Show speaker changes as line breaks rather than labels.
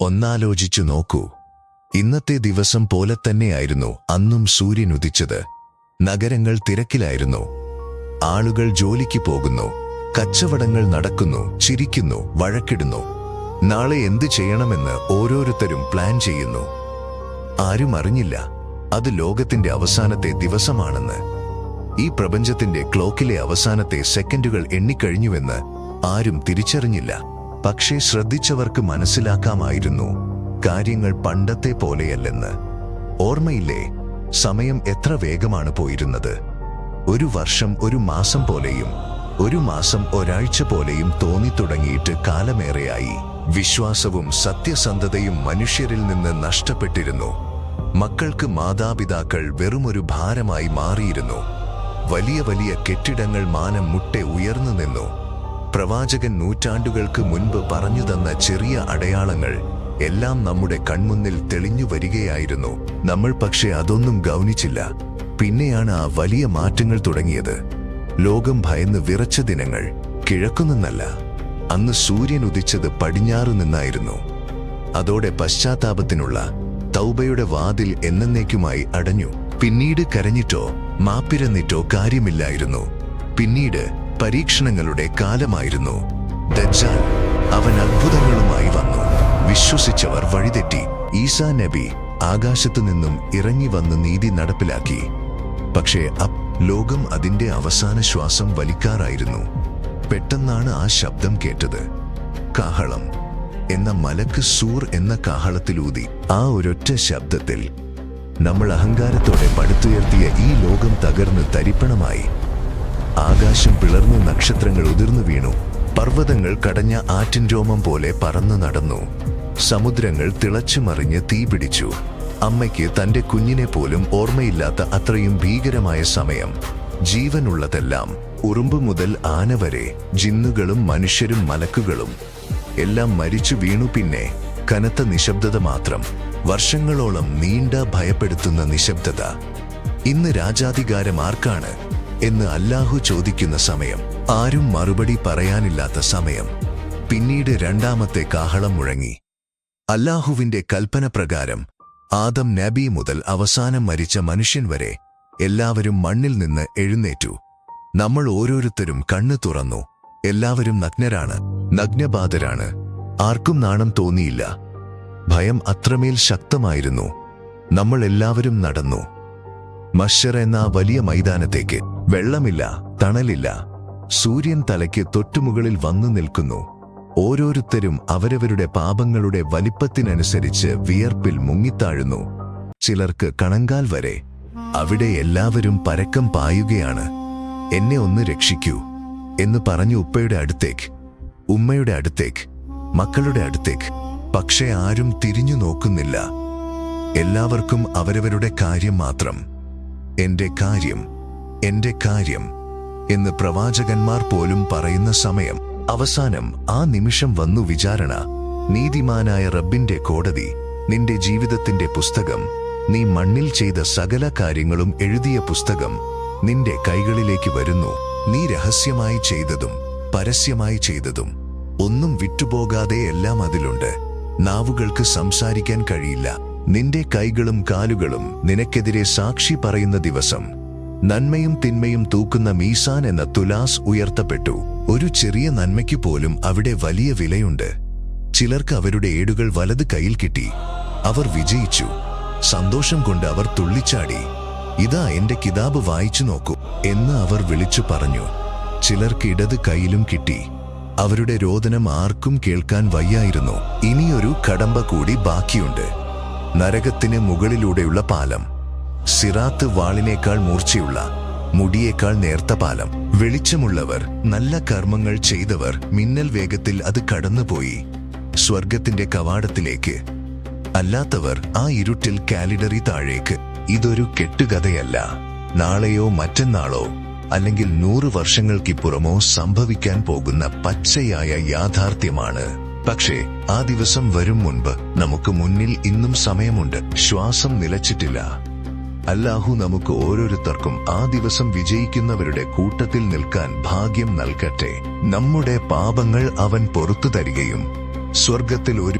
ഒന്നാലോചിച്ചു നോക്കൂ. ഇന്നത്തെ ദിവസം പോലെ തന്നെയായിരുന്നു അന്നും സൂര്യൻ ഉദിച്ചത്. നഗരങ്ങൾ തിരക്കിലായിരുന്നു. ആളുകൾ ജോലിക്ക് പോകുന്നു. കച്ചവടങ്ങൾ നടക്കുന്നു ചിരിക്കുന്നു വഴക്കിടുന്നു. നാളെ എന്ത് ചെയ്യണമെന്ന് ഓരോരുത്തരും പ്ലാൻ ചെയ്യുന്നു. ആരും അറിഞ്ഞില്ല. അത് ലോകത്തിന്റെ അവസാനത്തെ ദിവസമാണെന്ന്. ഈ പ്രപഞ്ചത്തിന്റെ ക്ലോക്കിലെ അവസാനത്തെ സെക്കൻഡുകൾ എണ്ണിക്കഴിഞ്ഞുവെന്ന് ആരും തിരിച്ചറിഞ്ഞില്ല. പക്ഷേ ശ്രദ്ധിച്ചവർക്ക് മനസ്സിലാക്കാമായിരുന്നു കാര്യങ്ങൾ പണ്ടത്തെ പോലെയല്ലെന്ന്. ഓർമ്മയില്ലേ സമയം എത്ര വേഗമാണ് പോയിരുന്നത്. ഒരു വർഷം ഒരു മാസം പോലെയും ഒരു മാസം ഒരാഴ്ച പോലെയും തോന്നിത്തുടങ്ങിയിട്ട് കാലമേറെയായി. വിശ്വാസവും സത്യസന്ധതയും മനുഷ്യരിൽ നിന്ന് നഷ്ടപ്പെട്ടിരുന്നു. മക്കൾക്ക് മാതാപിതാക്കൾ വെറുമൊരു ഭാരമായി മാറിയിരുന്നു. വലിയ വലിയ കെട്ടിടങ്ങൾ മാനം മുട്ടെ ഉയർന്നു നിന്നു. പ്രവാചകൻ നൂറ്റാണ്ടുകൾക്ക് മുൻപ് പറഞ്ഞു തന്ന ചെറിയ അടയാളങ്ങൾ എല്ലാം നമ്മുടെ കൺമുന്നിൽ തെളിഞ്ഞു വരികയായിരുന്നു. നമ്മൾ പക്ഷെ അതൊന്നും ഗൗനിച്ചില്ല. പിന്നെയാണ് ആ വലിയ മാറ്റങ്ങൾ തുടങ്ങിയത്. ലോകം ഭയന്ന് വിറച്ച ദിനങ്ങൾ കിഴക്കുനിന്നല്ല അന്ന് സൂര്യൻ ഉദിച്ചത് പടിഞ്ഞാറു നിന്നായിരുന്നു. അതോടെ പശ്ചാത്താപത്തിനുള്ള തൗബയുടെ വാതിൽ എന്നേക്കുമായി അടഞ്ഞു. പിന്നീട് കരഞ്ഞിട്ടോ മാപ്പിരന്നിട്ടോ കാര്യമില്ലായിരുന്നു. പിന്നീട് പരീക്ഷണങ്ങളുടെ കാലമായിരുന്നു. ദജ്ജാൽ അവൻ അത്ഭുതങ്ങളുമായി വന്നു. വിശ്വസിച്ചവർ വഴിതെറ്റി. ഈസാ നബി ആകാശത്തു നിന്നും ഇറങ്ങി വന്ന് നീതി നടപ്പിലാക്കി. പക്ഷേ അപ് ലോകം അതിന്റെ അവസാന ശ്വാസം വലിക്കാറായിരുന്നു. പെട്ടെന്നാണ് ആ ശബ്ദം കേട്ടത്. കാഹളം എന്ന മലക്ക് സൂർ എന്ന കാഹളത്തിലൂതി ആ ഒരൊറ്റ ശബ്ദത്തിൽ നമ്മൾ അഹങ്കാരത്തോടെ പടുത്തുയർത്തിയ ഈ ലോകം തകർന്ന് തരിപ്പണമായി. ആകാശം പിളർന്ന് നക്ഷത്രങ്ങൾ ഉതിർന്നു വീണു. പർവതങ്ങൾ കടഞ്ഞ ആറ്റിൻ രോമം പോലെ പറന്നു നടന്നു. സമുദ്രങ്ങൾ തിളച്ചു മറിഞ്ഞ് തീ പിടിച്ചു. അമ്മയ്ക്ക് തന്റെ കുഞ്ഞിനെ പോലും ഓർമ്മയില്ലാത്ത അത്രയും ഭീകരമായ സമയം. ജീവനുള്ളതെല്ലാം ഉറുമ്പ് മുതൽ ആന വരെ ജിന്നുകളും മനുഷ്യരും മലക്കുകളും. എല്ലാം മരിച്ചു വീണു പിന്നെ കനത്ത നിശബ്ദത മാത്രം വർഷങ്ങളോളം നീണ്ട ഭയപ്പെടുത്തുന്ന നിശബ്ദത. ഇന്ന് രാജാധികാരം ആർക്കാണ്? എന്ന് അല്ലാഹു ചോദിക്കുന്ന സമയം ആരും മറുപടി പറയാനില്ലാത്ത സമയം. പിന്നീട് രണ്ടാമത്തെ കാഹളം മുഴങ്ങി. അല്ലാഹുവിന്റെ കൽപ്പന പ്രകാരം ആദം നബി മുതൽ അവസാനം മരിച്ച മനുഷ്യൻ വരെ എല്ലാവരും മണ്ണിൽ നിന്ന് എഴുന്നേറ്റു. നമ്മൾ ഓരോരുത്തരും കണ്ണു തുറന്നു. എല്ലാവരും നഗ്നരാണ് നഗ്നബാധരാണ്. ആർക്കും നാണം തോന്നിയില്ല. ഭയം അത്രമേൽ ശക്തമായിരുന്നു. നമ്മൾ എല്ലാവരും നടന്നു. മഷർ എന്ന വലിയ മൈതാനത്തേക്ക് വെള്ളമില്ല തണലില്ല. സൂര്യൻ തലയ്ക്ക് തൊട്ടുമുകളിൽ വന്നു നിൽക്കുന്നു. ഓരോരുത്തരും അവരവരുടെ പാപങ്ങളുടെ വലിപ്പത്തിനനുസരിച്ച് വിയർപ്പിൽ മുങ്ങിത്താഴുന്നു. ചിലർക്ക് കണങ്കാൽ വരെ. അവിടെ എല്ലാവരും പരക്കം പായുകയാണ്. എന്നെ ഒന്ന് രക്ഷിക്കൂ എന്ന് പറഞ്ഞു ഉപ്പയുടെ അടുത്തേക്ക്. ഉമ്മയുടെ അടുത്തേക്ക്. മക്കളുടെ അടുത്തേക്ക്. പക്ഷെ ആരും തിരിഞ്ഞു നോക്കുന്നില്ല. എല്ലാവർക്കും അവരവരുടെ കാര്യം മാത്രം. എന്റെ കാര്യം എന്റെ കാര്യം എന്ന് പ്രവാചകന്മാർ പോലും പറയുന്ന സമയം അവസാനം ആ നിമിഷം വന്നു വിചാരണ. നീതിമാനായ റബ്ബിന്റെ കോടതി നിന്റെ ജീവിതത്തിന്റെ പുസ്തകം നീ മണ്ണിൽ ചെയ്ത സകല കാര്യങ്ങളും എഴുതിയ പുസ്തകം നിന്റെ കൈകളിലേക്ക് വരുന്നു. നീ രഹസ്യമായി ചെയ്തതും പരസ്യമായി ചെയ്തതും ഒന്നും വിട്ടുപോകാതെ എല്ലാം അതിലുണ്ട്. നാവുകൾക്ക് സംസാരിക്കാൻ കഴിയില്ല. നിന്റെ കൈകളും കാലുകളും നിനക്കെതിരെ സാക്ഷി പറയുന്ന ദിവസം നന്മയും തിന്മയും തൂക്കുന്ന മീസാൻ എന്ന തുലാസ് ഉയർത്തപ്പെട്ടു. ഒരു ചെറിയ നന്മയ്ക്ക് പോലും അവിടെ വലിയ വിലയുണ്ട്. ചിലർക്ക് അവരുടെ ഏടുകൾ വലത് കയ്യിൽ കിട്ടി. അവർ വിജയിച്ചു. സന്തോഷം കൊണ്ട് അവർ തുള്ളിച്ചാടി. ഇതാ എന്റെ കിതാബ് വായിച്ചു നോക്കൂ എന്ന് അവർ വിളിച്ചു പറഞ്ഞു. ചിലർക്ക് ഇടത് കയ്യിലും കിട്ടി. അവരുടെ രോദനം ആർക്കും കേൾക്കാൻ വയ്യായിരുന്നു. ഇനിയൊരു കടമ്പ കൂടി ബാക്കിയുണ്ട്. നരകത്തിന് മുകളിലൂടെയുള്ള പാലം. സിറാത്ത് വാളിനേക്കാൾ മൂർച്ചയുള്ള മുടിയേക്കാൾ നേർത്ത പാലം. വെളിച്ചമുള്ളവർ നല്ല കർമ്മങ്ങൾ ചെയ്തവർ മിന്നൽ വേഗത്തിൽ അത് കടന്നുപോയി. സ്വർഗത്തിന്റെ കവാടത്തിലേക്ക്. അല്ലാത്തവർ ആ ഇരുട്ടിൽ കാലിഡറി താഴേക്ക്. ഇതൊരു കെട്ടുകഥയല്ല. നാളെയോ മറ്റന്നാളോ അല്ലെങ്കിൽ നൂറ് വർഷങ്ങൾക്കിപ്പുറമോ സംഭവിക്കാൻ പോകുന്ന പച്ചയായ യാഥാർത്ഥ്യമാണ്. പക്ഷേ ആ ദിവസം വരും മുൻപ് നമുക്ക് മുന്നിൽ ഇന്നും സമയമുണ്ട്. ശ്വാസം നിലച്ചിട്ടില്ല. അല്ലാഹു നമുക്ക് ഓരോരുത്തർക്കും ആ ദിവസം വിജയിക്കുന്നവരുടെ കൂട്ടത്തിൽ നിൽക്കാൻ ഭാഗ്യം നൽകട്ടെ. നമ്മുടെ പാപങ്ങൾ അവൻ പുറത്തു തരികയും സ്വർഗത്തിൽ ഒരു